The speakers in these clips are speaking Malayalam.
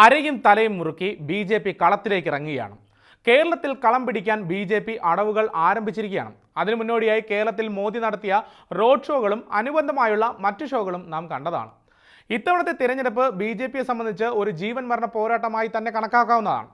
അരയും തലയും മുറുക്കി ബി ജെ പി കളത്തിലേക്ക് ഇറങ്ങുകയാണ്. കേരളത്തിൽ കളം പിടിക്കാൻ ബി ജെ പി അടവുകൾ ആരംഭിച്ചിരിക്കുകയാണ്. അതിനു മുന്നോടിയായി കേരളത്തിൽ മോദി നടത്തിയ റോഡ് ഷോകളും അനുബന്ധമായുള്ള മറ്റു ഷോകളും നാം കണ്ടതാണ്. ഇത്തവണത്തെ തിരഞ്ഞെടുപ്പ് ബി ജെ പിയെ സംബന്ധിച്ച് ഒരു ജീവൻ മരണ പോരാട്ടമായി തന്നെ കണക്കാക്കാവുന്നതാണ്.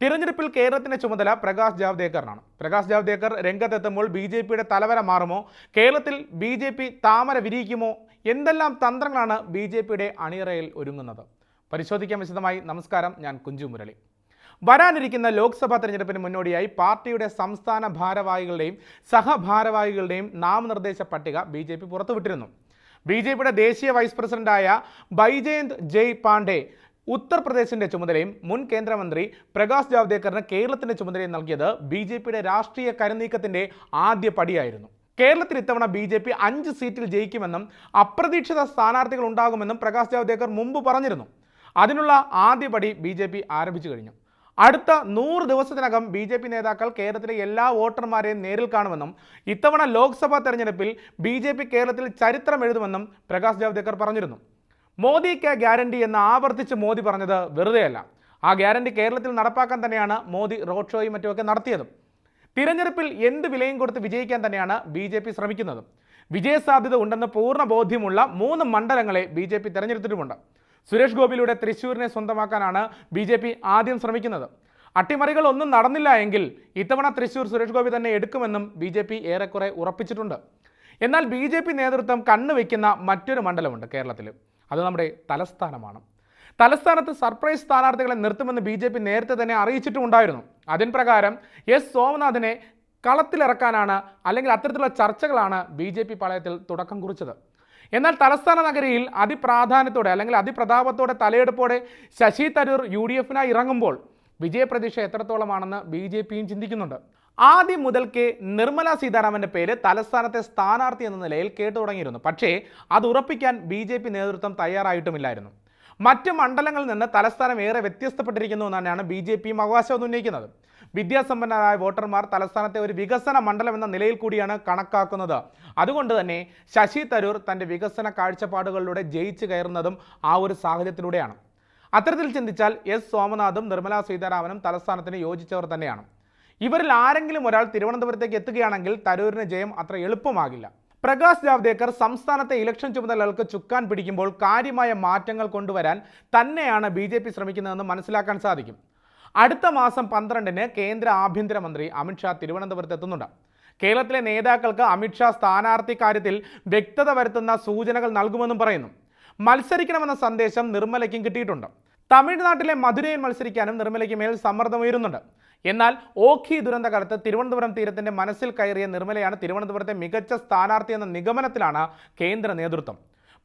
തിരഞ്ഞെടുപ്പിൽ കേരളത്തിന്റെ ചുമതല പ്രകാശ് ജാവ്ദേക്കറിനാണ്. പ്രകാശ് ജാവ്ദേക്കർ രംഗത്തെത്തുമ്പോൾ ബി ജെ പിയുടെ തലവര മാറുമോ? കേരളത്തിൽ ബി ജെ പി താമര വിരിയിക്കുമോ? എന്തെല്ലാം തന്ത്രങ്ങളാണ് ബി ജെ പിയുടെ അണിയറയിൽ ഒരുങ്ങുന്നത്? പരിശോധിക്കാൻ വിശദമായി. നമസ്കാരം ഞാൻ കുഞ്ചു മുരളി. വരാനിരിക്കുന്ന ലോക്സഭാ തെരഞ്ഞെടുപ്പിന് മുന്നോടിയായി പാർട്ടിയുടെ സംസ്ഥാന ഭാരവാഹികളുടെയും സഹഭാരവാഹികളുടെയും നാമനിർദ്ദേശ പട്ടിക ബി ജെ പി പുറത്തുവിട്ടിരുന്നു. ബി ജെ പിയുടെ ദേശീയ വൈസ് പ്രസിഡന്റായ ബൈജയന്ത് ജയ് പാണ്ഡെ ഉത്തർപ്രദേശിന്റെ ചുമതലയും മുൻ കേന്ദ്രമന്ത്രി പ്രകാശ് ജാവ്ദേക്കറിന് കേരളത്തിന്റെ ചുമതലയും നൽകിയത് ബി ജെ പിയുടെ രാഷ്ട്രീയ കരുനീക്കത്തിന്റെ ആദ്യ പടിയായിരുന്നു. കേരളത്തിൽ ഇത്തവണ ബി ജെ പി അഞ്ച് സീറ്റിൽ ജയിക്കുമെന്നും അപ്രതീക്ഷിത സ്ഥാനാർത്ഥികൾ ഉണ്ടാകുമെന്നും പ്രകാശ് ജാവ്ദേക്കർ മുമ്പ് പറഞ്ഞിരുന്നു. അതിനുള്ള ആദ്യപടി ബി ജെ പി ആരംഭിച്ചു കഴിഞ്ഞു. അടുത്ത നൂറ് ദിവസത്തിനകം ബി ജെ പി നേതാക്കൾ കേരളത്തിലെ എല്ലാ വോട്ടർമാരെയും നേരിൽ കാണുമെന്നും ഇത്തവണ ലോക്സഭാ തെരഞ്ഞെടുപ്പിൽ ബി ജെ പി കേരളത്തിൽ ചരിത്രം എഴുതുമെന്നും പ്രകാശ് ജാവ്ദേക്കർ പറഞ്ഞിരുന്നു. മോദി കെ ഗ്യാരണ്ടി എന്ന് ആവർത്തിച്ച് മോദി പറഞ്ഞത് വെറുതെയല്ല. ആ ഗ്യാരണ്ടി കേരളത്തിൽ നടപ്പാക്കാൻ തന്നെയാണ് മോദി റോഡ് ഷോയും മറ്റുമൊക്കെ നടത്തിയതും. തിരഞ്ഞെടുപ്പിൽ എന്ത് വിലയും കൊടുത്ത് വിജയിക്കാൻ തന്നെയാണ് ബി ജെ പി ശ്രമിക്കുന്നത്. വിജയസാധ്യത ഉണ്ടെന്ന് പൂർണ ബോധ്യമുള്ള മൂന്ന് മണ്ഡലങ്ങളെ ബി ജെ പി തെരഞ്ഞെടുത്തിട്ടുമുണ്ട്. സുരേഷ് ഗോപിയിലൂടെ തൃശ്ശൂരിനെ സ്വന്തമാക്കാനാണ് ബി ജെ പി ആദ്യം ശ്രമിക്കുന്നത്. അട്ടിമറികൾ ഒന്നും നടന്നില്ല എങ്കിൽ ഇത്തവണ തൃശ്ശൂർ സുരേഷ് ഗോപി തന്നെ എടുക്കുമെന്നും ബി ജെ പി ഏറെക്കുറെ ഉറപ്പിച്ചിട്ടുണ്ട്. എന്നാൽ ബി ജെ പി നേതൃത്വം കണ്ണുവെക്കുന്ന മറ്റൊരു മണ്ഡലമുണ്ട് കേരളത്തിൽ. അത് നമ്മുടെ തലസ്ഥാനമാണ്. തലസ്ഥാനത്ത് സർപ്രൈസ് സ്ഥാനാർത്ഥികളെ നിർത്തുമെന്ന് ബി ജെ പി നേരത്തെ തന്നെ അറിയിച്ചിട്ടുമുണ്ടായിരുന്നു. അതിന് പ്രകാരം എസ് സോമനാഥിനെ കളത്തിലിറക്കാനാണ് അല്ലെങ്കിൽ അത്തരത്തിലുള്ള ചർച്ചകളാണ് ബി ജെ പി പാളയത്തിൽ തുടക്കം കുറിച്ചത്. എന്നാൽ തലസ്ഥാന നഗരിയിൽ അതിപ്രാധാന്യത്തോടെ അല്ലെങ്കിൽ അതിപ്രതാപത്തോടെ തലയെടുപ്പോടെ ശശി തരൂർ യു ഡി എഫിനായി ഇറങ്ങുമ്പോൾ വിജയപ്രതീക്ഷ എത്രത്തോളമാണെന്ന് ബി ജെ പിയും ചിന്തിക്കുന്നുണ്ട്. ആദ്യം മുതൽക്കേ നിർമ്മല സീതാരാമന്റെ പേര് തലസ്ഥാനത്തെ സ്ഥാനാർത്ഥി എന്ന നിലയിൽ കേട്ടു തുടങ്ങിയിരുന്നു. പക്ഷേ അത് ഉറപ്പിക്കാൻ ബി ജെ പി നേതൃത്വം തയ്യാറായിട്ടുമില്ലായിരുന്നു. മറ്റ് മണ്ഡലങ്ങളിൽ നിന്ന് തലസ്ഥാനം ഏറെ വ്യത്യസ്തപ്പെട്ടിരിക്കുന്നു എന്നാണ് ബി ജെ പിയും അവകാശം ഉന്നയിക്കുന്നത്. വിദ്യാസമ്പന്നരായ വോട്ടർമാർ തലസ്ഥാനത്തെ ഒരു വികസന മണ്ഡലം എന്ന നിലയിൽ കൂടിയാണ് കണക്കാക്കുന്നത്. അതുകൊണ്ട് തന്നെ ശശി തരൂർ തന്റെ വികസന കാഴ്ചപ്പാടുകളിലൂടെ ജയിച്ചു കയറുന്നതും ആ ഒരു സാഹചര്യത്തിലൂടെയാണ്. അത്തരത്തിൽ ചിന്തിച്ചാൽ എസ്. സോമനാഥും നിർമ്മലാ സീതാരാമനും തലസ്ഥാനത്തിന് യോജിച്ചവർ തന്നെയാണ്. ഇവരിൽ ആരെങ്കിലും ഒരാൾ തിരുവനന്തപുരത്തേക്ക് എത്തുകയാണെങ്കിൽ തരൂരിന് ജയം അത്ര എളുപ്പമാകില്ല. പ്രകാശ് ജാവ്ദേക്കർ സംസ്ഥാനത്തെ ഇലക്ഷൻ ചുമതലകൾക്ക് ചുക്കാൻ പിടിക്കുമ്പോൾ കാര്യമായ മാറ്റങ്ങൾ കൊണ്ടുവരാൻ തന്നെയാണ് ബി ജെ പി ശ്രമിക്കുന്നതെന്ന് മനസ്സിലാക്കാൻ സാധിക്കും. അടുത്ത മാസം പന്ത്രണ്ടിന് കേന്ദ്ര ആഭ്യന്തരമന്ത്രി അമിത്ഷാ തിരുവനന്തപുരത്ത് എത്തുന്നുണ്ട്. കേരളത്തിലെ നേതാക്കൾക്ക് അമിത്ഷാ സ്ഥാനാർത്ഥി കാര്യത്തിൽ വ്യക്തത വരുത്തുന്ന സൂചനകൾ നൽകുമെന്നും പറയുന്നു. മത്സരിക്കണമെന്ന സന്ദേശം നിർമ്മലയ്ക്കും കിട്ടിയിട്ടുണ്ട്. തമിഴ്നാട്ടിലെ മധുരയിൽ മത്സരിക്കാനും നിർമ്മലയ്ക്ക് മേൽ സമ്മർദ്ദമുയരുന്നുണ്ട്. എന്നാൽ ഓഖി ദുരന്തകാലത്ത് തിരുവനന്തപുരം തീരത്തിന്റെ മനസ്സിൽ കയറിയ നിർമ്മലയാണ് തിരുവനന്തപുരത്തെ മികച്ച സ്ഥാനാർത്ഥി എന്ന നിഗമനത്തിലാണ് കേന്ദ്ര നേതൃത്വം.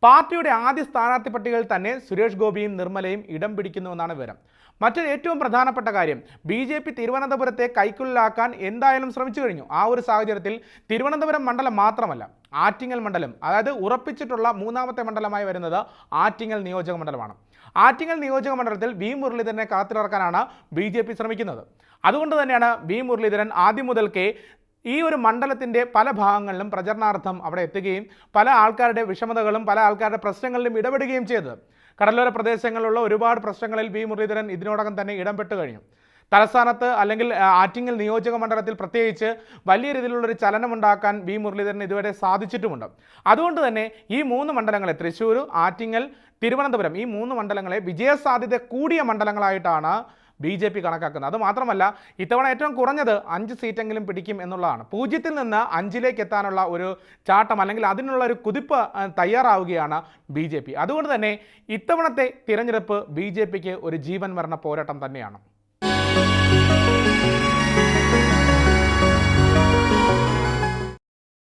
പാർട്ടിയുടെ ആദ്യ സ്ഥാനാർത്ഥി പട്ടികയിൽ തന്നെ സുരേഷ് ഗോപിയും നിർമ്മലയും ഇടം പിടിക്കുന്നുവെന്നാണ് വിവരം. മറ്റൊരു ഏറ്റവും പ്രധാനപ്പെട്ട കാര്യം ബി ജെ പി തിരുവനന്തപുരത്തെ കൈക്കുള്ളിലാക്കാൻ എന്തായാലും ശ്രമിച്ചു കഴിഞ്ഞു. ആ ഒരു സാഹചര്യത്തിൽ തിരുവനന്തപുരം മണ്ഡലം മാത്രമല്ല ആറ്റിങ്ങൽ മണ്ഡലം അതായത് ഉറപ്പിച്ചിട്ടുള്ള മൂന്നാമത്തെ മണ്ഡലമായി വരുന്നത് ആറ്റിങ്ങൽ നിയോജക മണ്ഡലമാണ്. ആറ്റിങ്ങൽ നിയോജക മണ്ഡലത്തിൽ വി മുരളീധരനെ കാത്തിലിറക്കാനാണ് ബി ജെ പി ശ്രമിക്കുന്നത്. അതുകൊണ്ട് തന്നെയാണ് വി മുരളീധരൻ ആദ്യം മുതൽക്കേ ഈ ഒരു മണ്ഡലത്തിന്റെ പല ഭാഗങ്ങളിലും പ്രചരണാർത്ഥം അവിടെ എത്തുകയും പല ആൾക്കാരുടെ വിഷമതകളും പല ആൾക്കാരുടെ പ്രശ്നങ്ങളിലും ഇടപെടുകയും ചെയ്തത്. കടലോര പ്രദേശങ്ങളിലുള്ള ഒരുപാട് പ്രശ്നങ്ങളിൽ വി മുരളീധരൻ ഇതിനോടകം തന്നെ ഇടപെട്ട് കഴിഞ്ഞു. തലസ്ഥാനത്ത് അല്ലെങ്കിൽ ആറ്റിങ്ങൽ നിയോജക മണ്ഡലത്തിൽ പ്രത്യേകിച്ച് വലിയ രീതിയിലുള്ളൊരു ചലനമുണ്ടാക്കാൻ വി മുരളീധരൻ ഇതുവരെ സാധിച്ചിട്ടുമുണ്ട്. അതുകൊണ്ട് തന്നെ ഈ മൂന്ന് മണ്ഡലങ്ങളെ തൃശ്ശൂർ ആറ്റിങ്ങൽ തിരുവനന്തപുരം ഈ മൂന്ന് മണ്ഡലങ്ങളെ വിജയസാധ്യത കൂടിയ മണ്ഡലങ്ങളായിട്ടാണ് ബി ജെ പി കണക്കാക്കുന്നത്. അതുമാത്രമല്ല ഇത്തവണ ഏറ്റവും കുറഞ്ഞത് അഞ്ച് സീറ്റെങ്കിലും പിടിക്കും എന്നുള്ളതാണ്. പൂജ്യത്തിൽ നിന്ന് അഞ്ചിലേക്ക് എത്താനുള്ള ഒരു ചാട്ടം അല്ലെങ്കിൽ അതിനുള്ള ഒരു കുതിപ്പ് തയ്യാറാവുകയാണ് ബി ജെ പി. അതുകൊണ്ട് തന്നെ ഇത്തവണത്തെ തിരഞ്ഞെടുപ്പ് ബി ജെ പിക്ക് ഒരു ജീവൻ മരണ പോരാട്ടം തന്നെയാണ്.